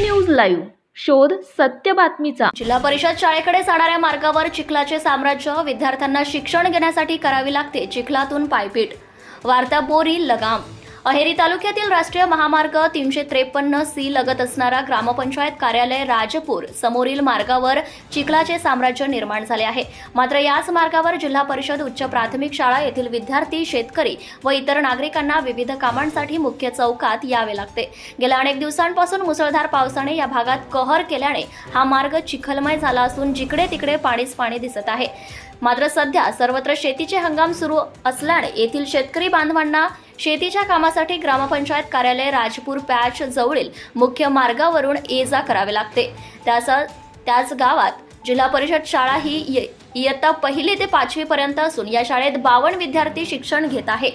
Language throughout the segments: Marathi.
News live. शोध सत्य बातमीचा. जिल्हा परिषद शाळेकडे जाणाऱ्या मार्गावर चिखलाचे साम्राज्य विद्यार्थ्यांना शिक्षण घेण्यासाठी करावी लागते. चिखलातून पायपीट. वार्ता बोरी लगाम. अहेरी तालुक्यातील राष्ट्रीय महामार्ग तीनशे त्रेपन्न सी लगत असणारा ग्रामपंचायत कार्यालय राजपूर समोरील मार्गावर चिखलाचे साम्राज्य निर्माण झाले आहे. मात्र याच मार्गावर जिल्हा परिषद उच्च प्राथमिक शाळा येथील विद्यार्थी शेतकरी व इतर नागरिकांना विविध कामांसाठी मुख्य चौकात यावे लागते. गेल्या अनेक दिवसांपासून मुसळधार पावसाने या भागात कहर केल्याने हा मार्ग चिखलमय झाला असून जिकडे तिकडे पाणीच पाणी दिसत आहे. मात्र सध्या सर्वत्र शेतीचे हंगाम सुरू असल्याने येथील शेतकरी बांधवांना शेतीच्या कामासाठी ग्रामपंचायत कार्यालय राजपूर पॅच जवळील मुख्य मार्गावरून ये जा करावे लागते. त्याच त्याच गावात जिल्हा परिषद शाळा ही इयत्ता पहिली ते पाचवी पर्यंत असून या शाळेत बावन्न विद्यार्थी शिक्षण घेत आहे.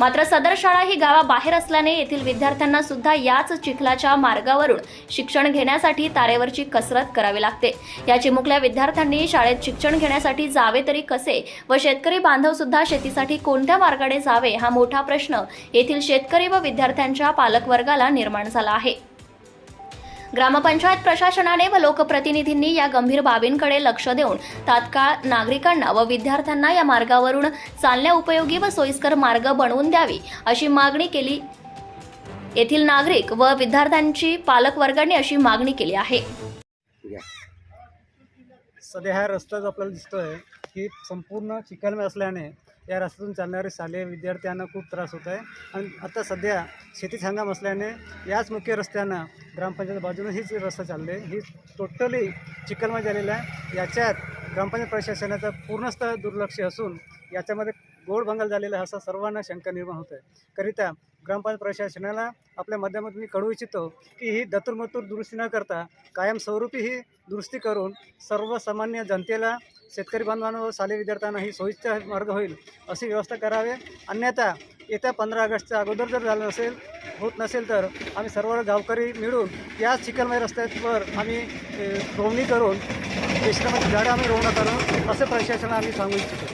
मात्र सदर शाळा ही गावाबाहेर असल्याने येथील विद्यार्थ्यांना सुद्धा याच चिखलाच्या मार्गावरून शिक्षण घेण्यासाठी तारेवरची कसरत करावी लागते. या चिमुकल्या विद्यार्थ्यांनी शाळेत शिक्षण घेण्यासाठी जावे तरी कसे व शेतकरी बांधव सुद्धा शेतीसाठी कोणत्या मार्गाने जावे हा मोठा प्रश्न येथील शेतकरी व विद्यार्थ्यांच्या पालकवर्गाला निर्माण झाला आहे. ग्रामपंचायत प्रशासनाने व लोकप्रतिनिधींनी या गंभीर बाबींकडे लक्ष देऊन तात्काळ नागरिकांना व विद्यार्थ्यांना या मार्गावरून चालण्या उपयोगी व सोयीस्कर मार्ग बनवून द्यावी अशी मागणी केली. येथील नागरिक व विद्यार्थ्यांची पालकवर्गाने अशी मागणी केली आहे. सध्या हा रस्ताच आपल्याला दिसतोय. की संपूर्ण चिखलमय असल्याने या रस्त्यातून चालणारे शालेय विद्यार्थ्यांना खूप त्रास होत आहे. आणि आता सध्या शेतीच हंगाम असल्याने याच मुख्य रस्त्यानं ग्रामपंचायत बाजूने हीच रस्ता चालले. ही टोटली चिखलमय झालेला आहे. याच्यात ग्रामपंचायत प्रशासनाचा पूर्णतः दुर्लक्ष असून याच्यामध्ये गोड बंगाल झालेला असा सर्वांना शंका निर्माण होत आहे. करिता ग्रामपंचायत प्रशासनाला आपल्या माध्यमातून मी कळू इच्छितो की ही दतुरमतूर दुरुस्ती न करता कायमस्वरूपी ही दुरुस्ती करून सर्वसामान्य जनतेला शेतकरी बांधवांना व शालेय विद्यार्थ्यांना ही सोयीचा मार्ग होईल अशी व्यवस्था करावे. अन्यथा येत्या पंधरा ऑगस्टच्या अगोदर जर झालं नसेल होत नसेल तर आम्ही सर्व गावकरी मिळून याच चिखलमय रस्त्यावर आम्ही रोवणी करून विश्रामाची झाडं आम्ही रोवण्यात करून असं प्रशासनाला आम्ही सांगू इच्छितो.